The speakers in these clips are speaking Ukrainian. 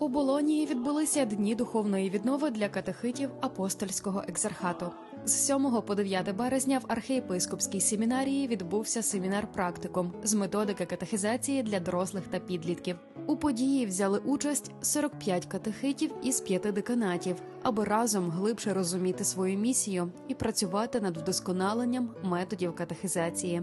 У Болонії відбулися дні духовної віднови для катехитів апостольського екзархату. З 7 по 9 березня в архієпископській семінарії відбувся семінар практикум з методики катехізації для дорослих та підлітків. У події взяли участь 45 катехитів із п'яти деканатів, аби разом глибше розуміти свою місію і працювати над вдосконаленням методів катехізації.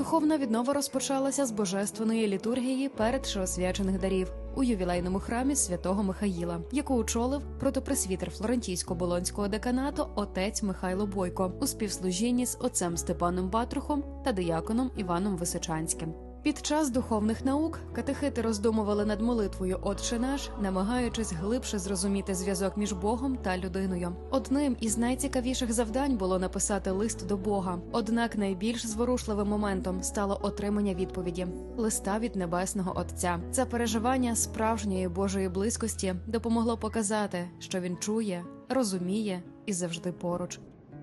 Духовна віднова розпочалася з божественної літургії перед шосвячених дарів у ювілейному храмі святого Михаїла, яку очолив протопресвітер Флорентійсько-болонського деканату отець Михайло Бойко у співслужінні з отцем Степаном Батрухом та дияконом Іваном Височанським. Під час духовних наук катехити роздумували над молитвою Отче наш, намагаючись глибше зрозуміти зв'язок між Богом та людиною. Одним із найцікавіших завдань було написати лист до Бога. Однак найбільш зворушливим моментом стало отримання відповіді листа від небесного Отця. Це переживання справжньої Божої близькості допомогло показати, що він чує, розуміє і завжди поруч.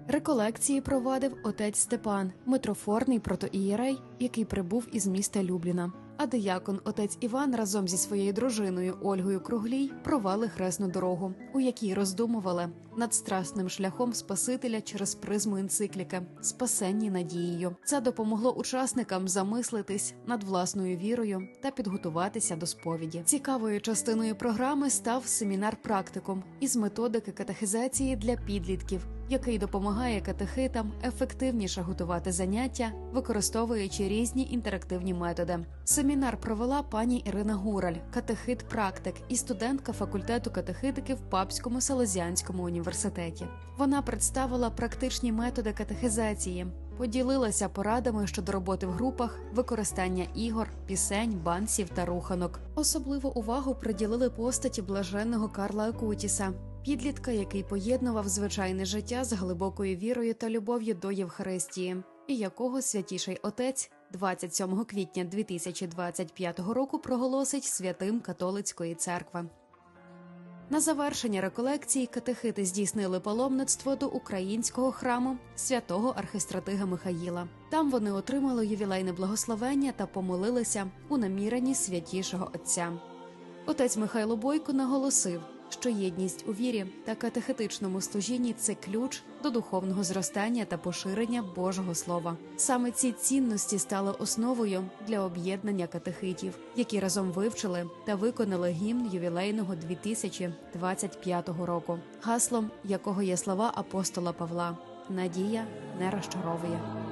Реколекції провадив отець Степан, митрофорний протоієрей, який прибув із міста Любліна. А диякон отець Іван разом зі своєю дружиною Ольгою Круглій провели хресну дорогу, у якій роздумували над страсним шляхом Спасителя через призму енцикліки спасенні надією. Це допомогло учасникам замислитись над власною вірою та підготуватися до сповіді. Цікавою частиною програми став семінар практикум із методики катехизації для підлітків який допомагає катехитам ефективніше готувати заняття, використовуючи різні інтерактивні методи. Семінар провела пані Ірина Гураль, катехит-практик і студентка факультету катехитики в Папському Селезіанському університеті. Вона представила практичні методи катехизації. Поділилася порадами щодо роботи в групах, використання ігор, пісень, бансів та руханок. Особливу увагу приділили постаті блаженного Карла Акутіса, підлітка, який поєднував звичайне життя з глибокою вірою та любов'ю до Євхаристії, і якого святіший отець 27 квітня 2025 року проголосить святим католицької церкви. На завершення реколекції катехити здійснили паломництво до українського храму святого архистратига Михаїла. Там вони отримали ювілейне благословення та помолилися у наміренні святішого Отця. Отець Михайло Бойко наголосив, що єдність у вірі та катехетичному служінні це ключ до духовного зростання та поширення Божого Слова. Саме ці цінності стали основою для об'єднання катехитів, які разом вивчили та виконали гімн ювілейного 2025 року, гаслом якого є слова апостола Павла: Надія не розчаровує.